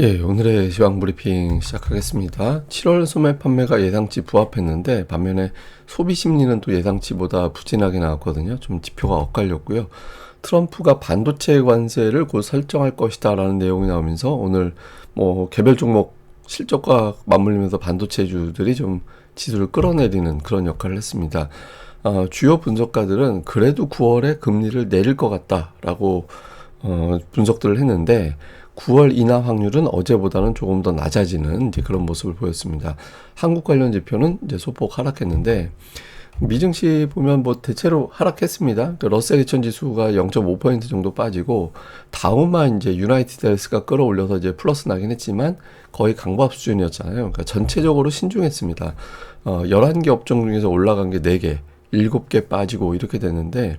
예, 오늘의 시황 브리핑 시작하겠습니다. 7월 소매 판매가 예상치 부합했는데 반면에 소비 심리는 또 예상치보다 부진하게 나왔거든요. 좀 지표가 엇갈렸고요. 트럼프가 반도체 관세를 곧 설정할 것이다라는 내용이 나오면서 오늘 뭐 개별 종목 실적과 맞물리면서 반도체주들이 좀 지수를 끌어내리는 그런 역할을 했습니다. 어, 주요 분석가들은 그래도 9월에 금리를 내릴 것 같다라고 어, 분석들을 했는데 9월 인하 확률은 어제보다는 조금 더 낮아지는 이제 그런 모습을 보였습니다. 한국 관련 지표는 이제 소폭 하락했는데 미증시 보면 뭐 대체로 하락했습니다. 러셀 2000 지수가 0.5% 정도 빠지고 다음만 이제 유나이티드 헬스가 끌어올려서 이제 플러스 나긴 했지만 거의 강보합 수준이었잖아요. 그러니까 전체적으로 신중했습니다. 어, 11개 업종 중에서 올라간 게 4개, 7개 빠지고 이렇게 됐는데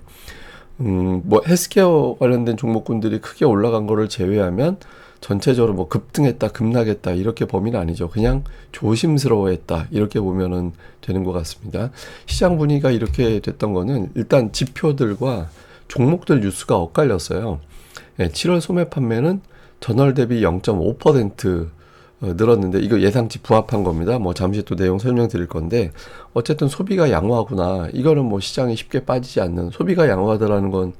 음, 뭐 헬스케어 관련된 종목군들이 크게 올라간 거를 제외하면 전체적으로 뭐 급등했다, 급락했다 이렇게 범위는 아니죠. 그냥 조심스러워했다 이렇게 보면은 되는 것 같습니다. 시장 분위기가 이렇게 됐던 거는 일단 지표들과 종목들 뉴스가 엇갈렸어요. 예, 7월 소매 판매는 전월 대비 0.5% 어, 늘었는데 이거 예상치 부합한 겁니다. 뭐 잠시 또 내용 설명드릴 건데 어쨌든 소비가 양호하구나. 이거는 뭐 시장이 쉽게 빠지지 않는 소비가 양호하다라는 건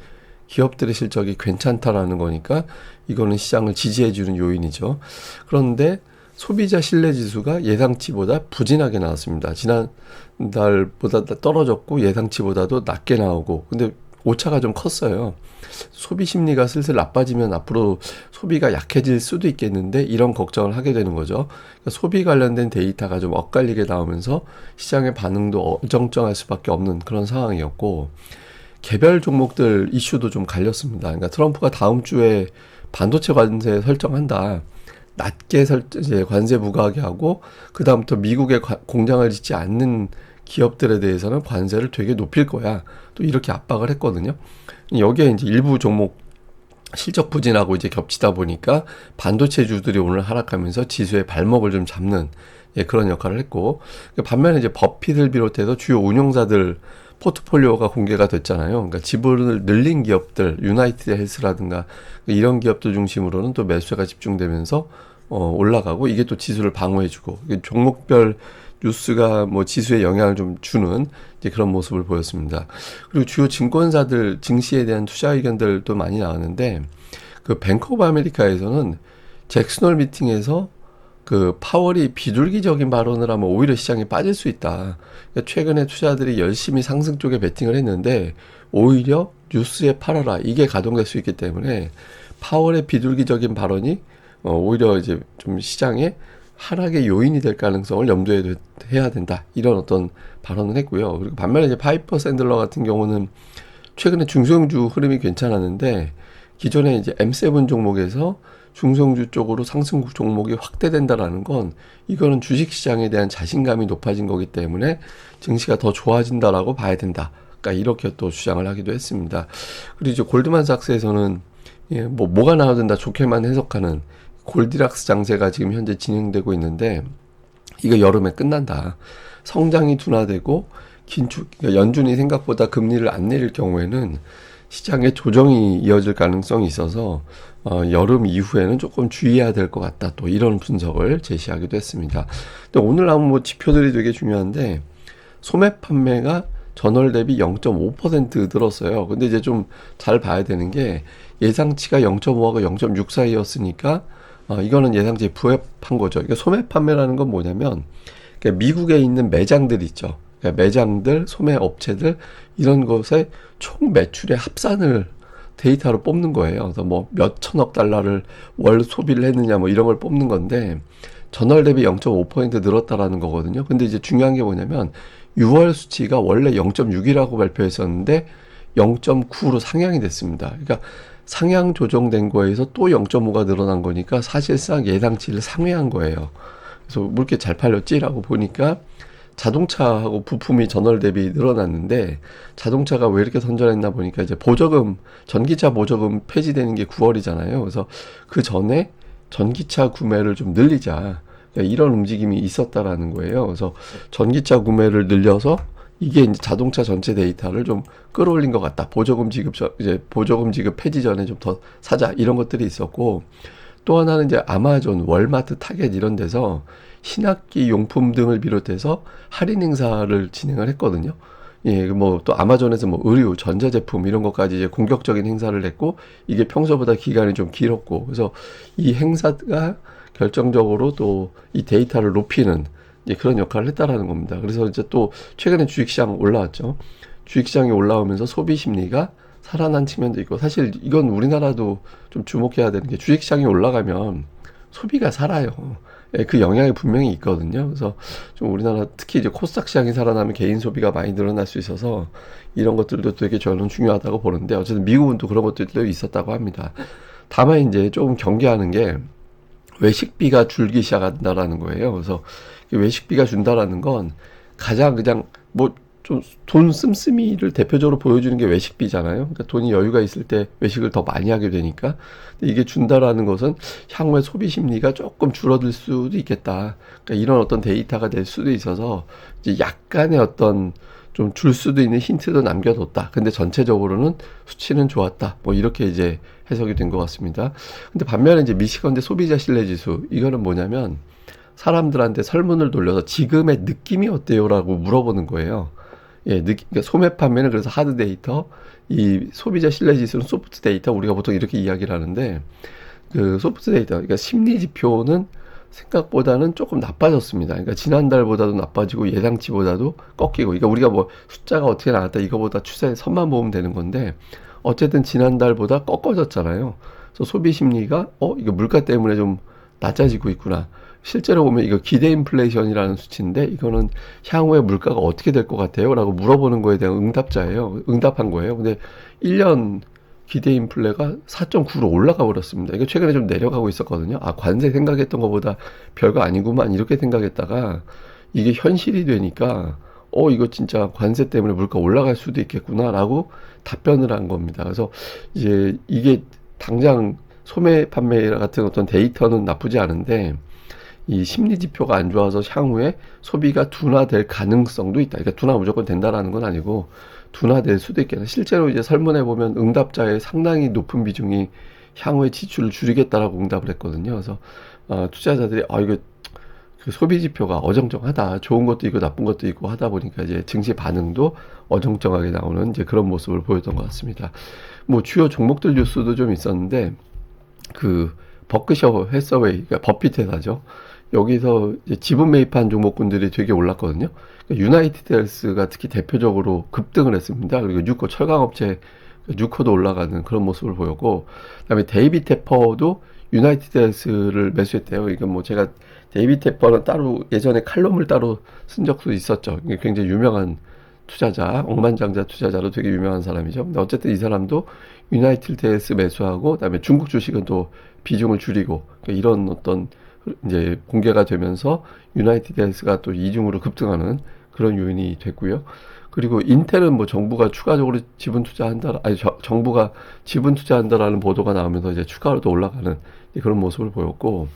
기업들의 실적이 괜찮다라는 거니까 이거는 시장을 지지해 주는 요인이죠. 그런데 소비자 신뢰 지수가 예상치보다 부진하게 나왔습니다. 지난 달보다 떨어졌고 예상치보다도 낮게 나오고 근데 오차가 좀 컸어요. 소비 심리가 슬슬 나빠지면 앞으로 소비가 약해질 수도 있겠는데 이런 걱정을 하게 되는 거죠. 그러니까 소비 관련된 데이터가 좀 엇갈리게 나오면서 시장의 반응도 어정쩡할 수밖에 없는 그런 상황이었고 개별 종목들 이슈도 좀 갈렸습니다. 그러니까 트럼프가 다음 주에 반도체 관세 설정한다. 낮게 설, 이제 관세 부과하게 하고 그 다음부터 미국에 과, 공장을 짓지 않는 기업들에 대해서는 관세를 되게 높일 거야. 또 이렇게 압박을 했거든요. 여기에 이제 일부 종목 실적 부진하고 이제 겹치다 보니까 반도체주들이 오늘 하락하면서 지수의 발목을 좀 잡는 예, 그런 역할을 했고 반면에 이제 버핏을 비롯해서 주요 운용사들 포트폴리오가 공개가 됐잖아요. 그러니까 지분을 늘린 기업들, 유나이티드 헬스라든가 이런 기업들 중심으로는 또 매수가 집중되면서 어, 올라가고 이게 또 지수를 방어해주고 종목별 뉴스가 뭐 지수에 영향을 좀 주는 이제 그런 모습을 보였습니다. 그리고 주요 증권사들 증시에 대한 투자 의견들도 많이 나왔는데 그 뱅크 오브 아메리카에서는 잭슨홀 미팅에서 그 파월이 비둘기적인 발언을 하면 오히려 시장에 빠질 수 있다. 그러니까 최근에 투자들이 열심히 상승 쪽에 베팅을 했는데 오히려 뉴스에 팔아라 이게 가동될 수 있기 때문에 파월의 비둘기적인 발언이 어, 오히려 이제 좀 시장에 하락의 요인이 될 가능성을 염두에 해야 된다. 이런 어떤 발언을 했고요. 그리고 반면에 이제 파이퍼 샌들러 같은 경우는 최근에 중소형주 흐름이 괜찮았는데 기존에 이제 M7 종목에서 중소형주 쪽으로 상승 종목이 확대된다라는 건 이거는 주식 시장에 대한 자신감이 높아진 거기 때문에 증시가 더 좋아진다라고 봐야 된다. 그러니까 이렇게 또 주장을 하기도 했습니다. 그리고 이제 골드만삭스에서는 예, 뭐 뭐가 나와야 된다 좋게만 해석하는 골디락스 장세가 지금 현재 진행되고 있는데 이거 여름에 끝난다. 성장이 둔화되고 긴축 그러니까 연준이 생각보다 금리를 안 내릴 경우에는 시장에 조정이 이어질 가능성이 있어서 어, 여름 이후에는 조금 주의해야 될 것 같다. 또 이런 분석을 제시하기도 했습니다. 근데 오늘 나온 뭐 지표들이 되게 중요한데 소매 판매가 전월 대비 0.5% 늘었어요. 근데 이제 좀 잘 봐야 되는 게 예상치가 0.5하고 0.6 사이였으니까 어, 이거는 예상치에 부합한 거죠. 그러니까 소매 판매라는 건 뭐냐면 그러니까 미국에 있는 매장들 있죠. 그러니까 매장들, 소매 업체들 이런 것에 총 매출의 합산을 데이터로 뽑는 거예요. 그래서 뭐 몇 천억 달러를 월 소비를 했느냐 뭐 이런 걸 뽑는 건데 전월 대비 0.5% 늘었다라는 거거든요. 근데 이제 중요한 게 뭐냐면 6월 수치가 원래 0.6이라고 발표했었는데 0.9로 상향이 됐습니다. 그러니까 상향 조정된 거에서 또 0.5가 늘어난 거니까 사실상 예상치를 상회한 거예요. 그래서 뭐 이렇게 잘 팔렸지라고 보니까 자동차하고 부품이 전월 대비 늘어났는데 자동차가 왜 이렇게 선전했나 보니까 이제 보조금 전기차 보조금 폐지되는 게 9월이잖아요. 그래서 그 전에 전기차 구매를 좀 늘리자 그러니까 이런 움직임이 있었다라는 거예요. 그래서 전기차 구매를 늘려서 이게 이제 자동차 전체 데이터를 좀 끌어올린 것 같다. 보조금 지급 전, 이제 보조금 지급 폐지 전에 좀 더 사자 이런 것들이 있었고 또 하나는 이제 아마존, 월마트, 타겟 이런 데서 신학기 용품 등을 비롯해서 할인 행사를 진행을 했거든요. 예, 뭐 또 아마존에서 뭐 의류, 전자제품 이런 것까지 이제 공격적인 행사를 했고 이게 평소보다 기간이 좀 길었고 그래서 이 행사가 결정적으로 또 이 데이터를 높이는 이제 그런 역할을 했다라는 겁니다. 그래서 이제 또 최근에 주식시장 올라왔죠. 주식시장이 올라오면서 소비 심리가 살아난 측면도 있고 사실 이건 우리나라도 좀 주목해야 되는 게 주식시장이 올라가면 소비가 살아요. 예, 그 영향이 분명히 있거든요. 그래서 좀 우리나라 특히 이제 코스닥 시장이 살아나면 개인 소비가 많이 늘어날 수 있어서 이런 것들도 되게 저는 중요하다고 보는데 어쨌든 미국은 또 그런 것들도 있었다고 합니다. 다만 이제 조금 경계하는 게 외식비가 줄기 시작한다라는 거예요. 그래서 외식비가 준다라는 건 가장 그냥 뭐 좀 돈 씀씀이를 대표적으로 보여주는 게 외식비잖아요. 그러니까 돈이 여유가 있을 때 외식을 더 많이 하게 되니까. 이게 준다라는 것은 향후에 소비 심리가 조금 줄어들 수도 있겠다. 그러니까 이런 어떤 데이터가 될 수도 있어서 이제 약간의 어떤 좀 줄 수도 있는 힌트도 남겨뒀다. 근데 전체적으로는 수치는 좋았다. 뭐 이렇게 이제 해석이 된 것 같습니다. 근데 반면에 이제 미시건대 소비자 신뢰 지수 이거는 뭐냐면 사람들한테 설문을 돌려서 지금의 느낌이 어때요라고 물어보는 거예요. 예, 느, 그러니까 소매 판매는 그래서 하드 데이터, 이 소비자 신뢰 지수는 소프트 데이터 우리가 보통 이렇게 이야기를 하는데 그 소프트 데이터, 그러니까 심리 지표는 생각보다는 조금 나빠졌습니다. 그러니까 지난달보다도 나빠지고 예상치보다도 꺾이고, 그러니까 우리가 뭐 숫자가 어떻게 나왔다 이거보다 추세 선만 보면 되는 건데 어쨌든 지난달보다 꺾어졌잖아요. 그래서 소비 심리가 어 이거 물가 때문에 좀 낮아지고 있구나. 실제로 보면 이거 기대 인플레이션이라는 수치인데 이거는 향후에 물가가 어떻게 될 것 같아요? 라고 물어보는 거에 대한 응답자예요. 응답한 거예요. 근데 1년 기대 인플레가 4.9로 올라가 버렸습니다. 이거 최근에 좀 내려가고 있었거든요. 아, 관세 생각했던 것보다 별거 아니구만. 이렇게 생각했다가 이게 현실이 되니까 어, 이거 진짜 관세 때문에 물가 올라갈 수도 있겠구나라고 답변을 한 겁니다. 그래서 이제 이게 당장 소매 판매 같은 어떤 데이터는 나쁘지 않은데 이 심리 지표가 안 좋아서 향후에 소비가 둔화될 가능성도 있다. 그러니까 둔화 무조건 된다라는 건 아니고 둔화될 수도 있겠다. 실제로 이제 설문에 보면 응답자의 상당히 높은 비중이 향후에 지출을 줄이겠다라고 응답을 했거든요. 그래서 어, 투자자들이 아 이거 그 소비 지표가 어정쩡하다. 좋은 것도 있고 나쁜 것도 있고 하다 보니까 이제 증시 반응도 어정쩡하게 나오는 이제 그런 모습을 보였던 것 같습니다. 뭐 주요 종목들 뉴스도 좀 있었는데 그 버크셔 해서웨이, 그러니까 버핏 회사죠. 여기서 지분 매입한 종목군들이 되게 올랐거든요. 그러니까 유나이티드 헬스가 특히 대표적으로 급등을 했습니다. 그리고 뉴코 철강업체 뉴코도 올라가는 그런 모습을 보였고, 그다음에 데이비 테퍼도 유나이티드 헬스를 매수했대요. 이건 뭐 제가 데이비 테퍼는 따로 예전에 칼럼을 따로 쓴 적도 있었죠. 굉장히 유명한 투자자, 억만장자 투자자로 되게 유명한 사람이죠. 근데 어쨌든 이 사람도 유나이티드 헬스 매수하고, 그다음에 중국 주식은 또 비중을 줄이고, 그러니까 이런 어떤 이제 공개가 되면서 유나이티드 헬스가 또 이중으로 급등하는 그런 요인이 됐고요. 그리고 인텔은 뭐 정부가 추가적으로 지분 투자한다, 아니 저, 정부가 지분 투자한다라는 보도가 나오면서 이제 추가로 또 올라가는 그런 모습을 보였고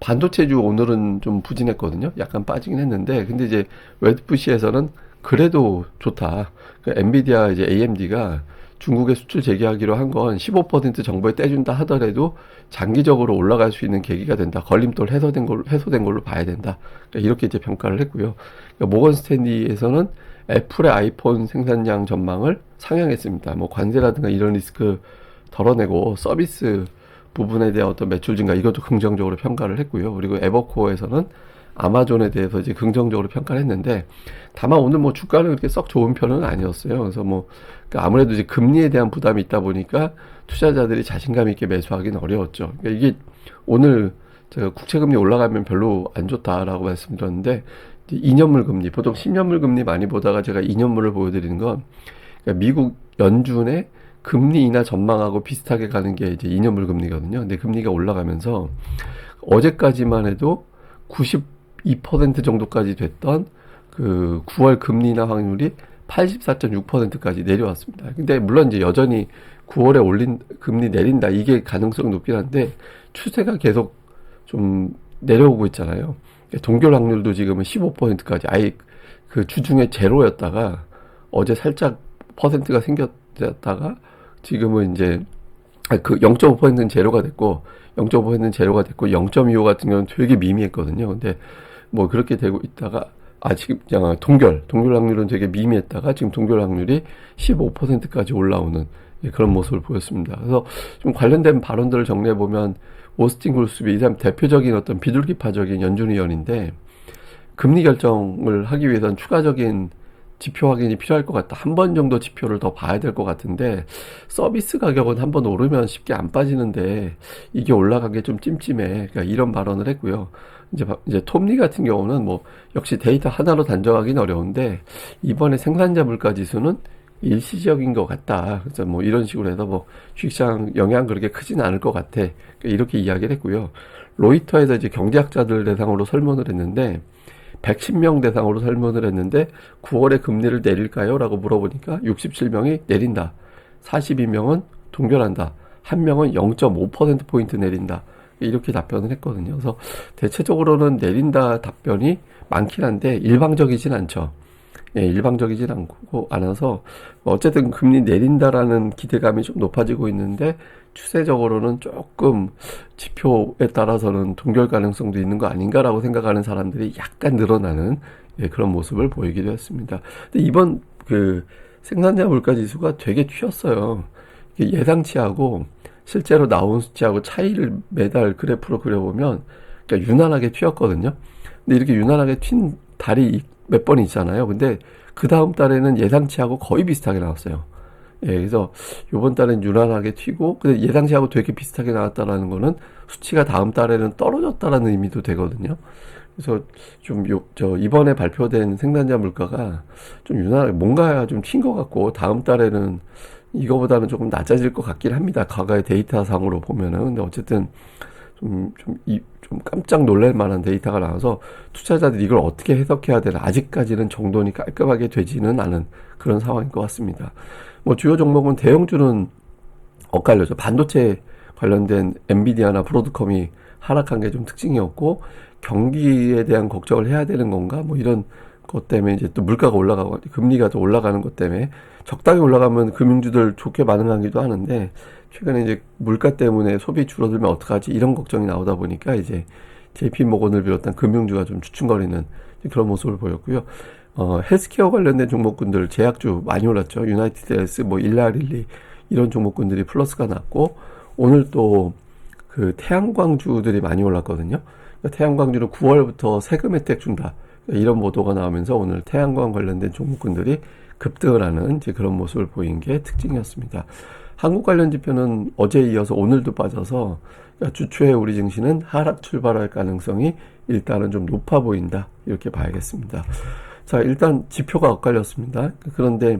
반도체주 오늘은 좀 부진했거든요. 약간 빠지긴 했는데 근데 이제 웨드푸시에서는 그래도 좋다. 그 엔비디아 이제 AMD가 중국에 수출 재개하기로 한 건 15% 정부에 떼준다 하더라도 장기적으로 올라갈 수 있는 계기가 된다. 걸림돌 해소된 걸로, 해소된 걸로 봐야 된다. 그러니까 이렇게 이제 평가를 했고요. 그러니까 모건 스탠리에서는 애플의 아이폰 생산량 전망을 상향했습니다. 뭐 관세라든가 이런 리스크 덜어내고 서비스 부분에 대한 어떤 매출 증가 이것도 긍정적으로 평가를 했고요. 그리고 에버코어에서는 아마존에 대해서 이제 긍정적으로 평가를 했는데 다만 오늘 뭐 주가는 그렇게 썩 좋은 편은 아니었어요. 그래서 뭐 그러니까 아무래도 이제 금리에 대한 부담이 있다 보니까 투자자들이 자신감 있게 매수하기는 어려웠죠. 그러니까 이게 오늘 제가 국채금리 올라가면 별로 안 좋다라고 말씀드렸는데 2년물 금리 보통 10년물 금리 많이 보다가 제가 2년물을 보여드리는 건 그러니까 미국 연준의 금리 인하 전망하고 비슷하게 가는 게 이제 2년물 금리거든요. 근데 금리가 올라가면서 어제까지만 해도 92% 정도까지 됐던 그 9월 금리 인하 확률이 84.6%까지 내려왔습니다. 근데 물론 이제 여전히 9월에 올린 금리 내린다 이게 가능성이 높긴 한데 추세가 계속 좀 내려오고 있잖아요. 동결 확률도 지금은 15%까지 아예 그 주중에 제로였다가 어제 살짝 퍼센트가 생겼다가 지금은 이제 아, 그 0.5%는 제로가 됐고 0.5%는 제로가 됐고 0.25 같은 경우는 되게 미미했거든요. 근데 뭐 그렇게 되고 있다가 아 지금 그냥 동결 동결 확률은 되게 미미했다가 지금 동결 확률이 15%까지 올라오는 예, 그런 모습을 보였습니다. 그래서 좀 관련된 발언들을 정리해 보면 오스틴 굴스비 이 사람 대표적인 어떤 비둘기파적인 연준 의원인데 금리 결정을 하기 위해서는 추가적인 지표 확인이 필요할 것 같다. 한 번 정도 지표를 더 봐야 될 것 같은데 서비스 가격은 한 번 오르면 쉽게 안 빠지는데 이게 올라간 게 좀 찜찜해. 그러니까 이런 발언을 했고요. 이제 이제 톱니 같은 경우는 뭐 역시 데이터 하나로 단정하기는 어려운데 이번에 생산자 물가 지수는 일시적인 것 같다. 그래서 뭐 이런 식으로 해서 뭐 주식시장 영향 그렇게 크진 않을 것 같아. 그러니까 이렇게 이야기를 했고요. 로이터에서 이제 경제학자들 대상으로 설문을 했는데 110명 대상으로 설문을 했는데 9월에 금리를 내릴까요? 라고 물어보니까 67명이 내린다. 42명은 동결한다. 한 명은 0.5%포인트 내린다. 이렇게 답변을 했거든요. 그래서 대체적으로는 내린다 답변이 많긴 한데 일방적이진 않죠. 예, 일방적이진 않고 않아서 어쨌든 금리 내린다라는 기대감이 좀 높아지고 있는데 추세적으로는 조금 지표에 따라서는 동결 가능성도 있는 거 아닌가라고 생각하는 사람들이 약간 늘어나는 예, 그런 모습을 보이기도 했습니다. 근데 이번 그 생산자 물가 지수가 되게 튀었어요. 예상치하고 실제로 나온 수치하고 차이를 매달 그래프로 그려보면 그러니까 유난하게 튀었거든요. 근데 이렇게 유난하게 튄 달이 몇 번 있잖아요. 근데 그 다음 달에는 예상치하고 거의 비슷하게 나왔어요. 예, 그래서 요번 달엔 유난하게 튀고, 근데 예상치하고 되게 비슷하게 나왔다라는 거는 수치가 다음 달에는 떨어졌다라는 의미도 되거든요. 그래서 좀 요, 저, 이번에 발표된 생산자 물가가 좀 유난하게 뭔가 좀 튄 것 같고, 다음 달에는 이거보다는 조금 낮아질 것 같긴 합니다. 과거의 데이터상으로 보면은. 근데 어쨌든 좀, 좀, 이, 좀 깜짝 놀랄 만한 데이터가 나와서 투자자들이 이걸 어떻게 해석해야 되나 아직까지는 정돈이 깔끔하게 되지는 않은 그런 상황인 것 같습니다. 뭐 주요 종목은 대형주는 엇갈려져. 반도체 관련된 엔비디아나 브로드컴이 하락한 게 좀 특징이었고 경기에 대한 걱정을 해야 되는 건가 뭐 이런 것 때문에 이제 또 물가가 올라가고 금리가 또 올라가는 것 때문에 적당히 올라가면 금융주들 좋게 반응하기도 하는데 최근에 이제 물가 때문에 소비 줄어들면 어떡하지 이런 걱정이 나오다 보니까 이제 JP 모건을 비롯한 금융주가 좀 주춤거리는 그런 모습을 보였고요. 어, 헬스케어 관련된 종목군들 제약주 많이 올랐죠. 유나이티드 헬스, 뭐 일라릴리 이런 종목군들이 플러스가 났고 오늘 또 그 태양광주들이 많이 올랐거든요. 그러니까 태양광주는 9월부터 세금 혜택 준다. 이런 보도가 나오면서 오늘 태양광 관련된 종목군들이 급등을 하는 그런 모습을 보인 게 특징이었습니다. 한국 관련 지표는 어제 이어서 오늘도 빠져서 그러니까 주초에 우리 증시는 하락 출발할 가능성이 일단은 좀 높아 보인다. 이렇게 봐야겠습니다. 자, 일단 지표가 엇갈렸습니다. 그런데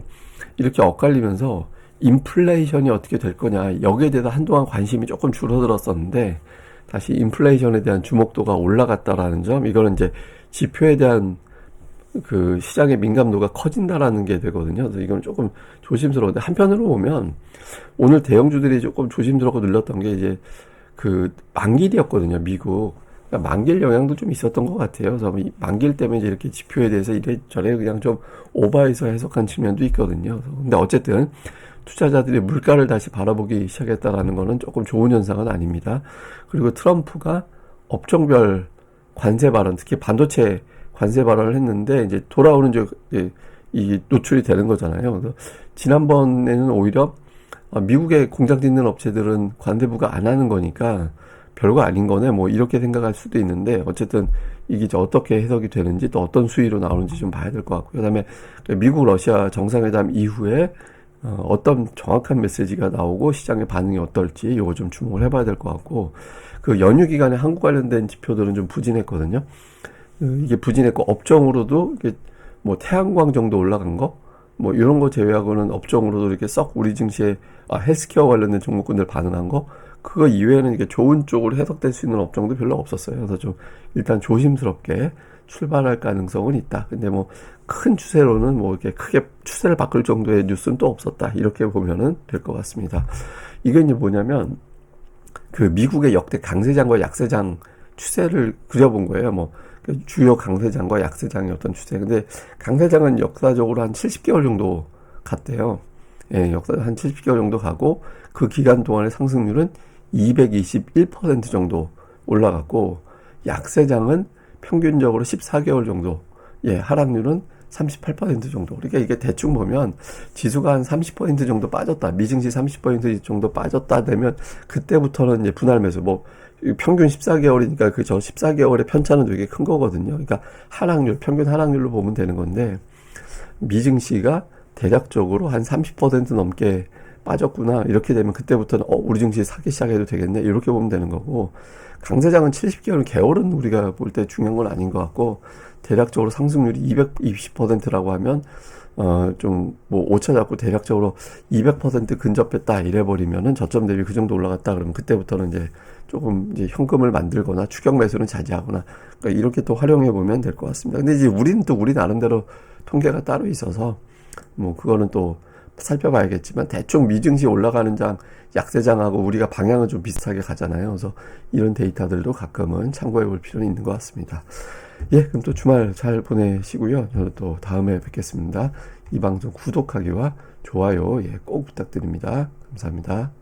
이렇게 엇갈리면서 인플레이션이 어떻게 될 거냐. 여기에 대해서 한동안 관심이 조금 줄어들었었는데 다시 인플레이션에 대한 주목도가 올라갔다라는 점, 이거는 이제 지표에 대한 그 시장의 민감도가 커진다라는 게 되거든요. 그래서 이건 조금 조심스러운데 한편으로 보면 오늘 대형주들이 조금 조심스럽고 늘렸던 게 이제 그 만길이었거든요. 미국. 그러니까 만길 영향도 좀 있었던 것 같아요. 그래서 이 만길 때문에 이제 이렇게 지표에 대해서 이래저래 그냥 좀 오버해서 해석한 측면도 있거든요. 근데 어쨌든 투자자들이 물가를 다시 바라보기 시작했다라는 거는 조금 좋은 현상은 아닙니다. 그리고 트럼프가 업종별 관세 발언, 특히 반도체 관세 발언을 했는데 이제 돌아오는 이제 이 노출이 되는 거잖아요. 그래서 지난번에는 오히려 미국의 공장 짓는 업체들은 관세부가 안 하는 거니까 별거 아닌 거네. 뭐 이렇게 생각할 수도 있는데 어쨌든 이게 이제 어떻게 해석이 되는지 또 어떤 수위로 나오는지 좀 봐야 될 것 같고요. 그다음에 미국 러시아 정상회담 이후에 어, 어떤 정확한 메시지가 나오고 시장의 반응이 어떨지 이거 좀 주목을 해봐야 될 것 같고 그 연휴 기간에 한국 관련된 지표들은 좀 부진했거든요. 그 이게 부진했고 업종으로도 이게 뭐 태양광 정도 올라간 거, 뭐 이런 거 제외하고는 업종으로도 이렇게 썩 우리 증시에 아, 헬스케어 관련된 종목군들 반응한 거, 그거 이외에는 이게 좋은 쪽으로 해석될 수 있는 업종도 별로 없었어요. 그래서 좀 일단 조심스럽게 출발할 가능성은 있다. 근데 뭐 큰 추세로는 뭐 이렇게 크게 추세를 바꿀 정도의 뉴스는 또 없었다. 이렇게 보면은 될 것 같습니다. 이게 이제 뭐냐면 그 미국의 역대 강세장과 약세장 추세를 그려본 거예요. 뭐 주요 강세장과 약세장의 어떤 추세. 근데 강세장은 역사적으로 한 70개월 정도 갔대요. 예, 역사 한 70개월 정도 가고 그 기간 동안의 상승률은 221% 정도 올라갔고 약세장은 평균적으로 14개월 정도 예, 하락률은 38% 정도. 그러니까 이게 대충 보면 지수가 한 30% 정도 빠졌다. 미증시 30% 정도 빠졌다 되면 그때부터는 이제 분할 매수 뭐 평균 14개월이니까 그 저 14개월의 편차는 되게 큰 거거든요. 그러니까 하락률, 평균 하락률로 보면 되는 건데 미증시가 대략적으로 한 30% 넘게 빠졌구나. 이렇게 되면 그때부터는 어, 우리 증시 사기 시작해도 되겠네. 이렇게 보면 되는 거고 강세장은 70개월 개월은 우리가 볼 때 중요한 건 아닌 것 같고 대략적으로 상승률이 220%라고 하면 어 좀 뭐 오차 잡고 대략적으로 200% 근접했다 이래 버리면은 저점 대비 그 정도 올라갔다 그러면 그때부터는 이제 조금 이제 현금을 만들거나 추격 매수는 자제하거나 그러니까 이렇게 또 활용해 보면 될 것 같습니다. 근데 이제 우리는 또 우리 나름대로 통계가 따로 있어서 뭐 그거는 또 살펴봐야겠지만 대충 미증시 올라가는 장 약세장하고 우리가 방향은 좀 비슷하게 가잖아요. 그래서 이런 데이터들도 가끔은 참고해 볼 필요는 있는 것 같습니다. 예, 그럼 또 주말 잘 보내시고요. 저는 또 다음에 뵙겠습니다. 이 방송 구독하기와 좋아요 예, 꼭 부탁드립니다. 감사합니다.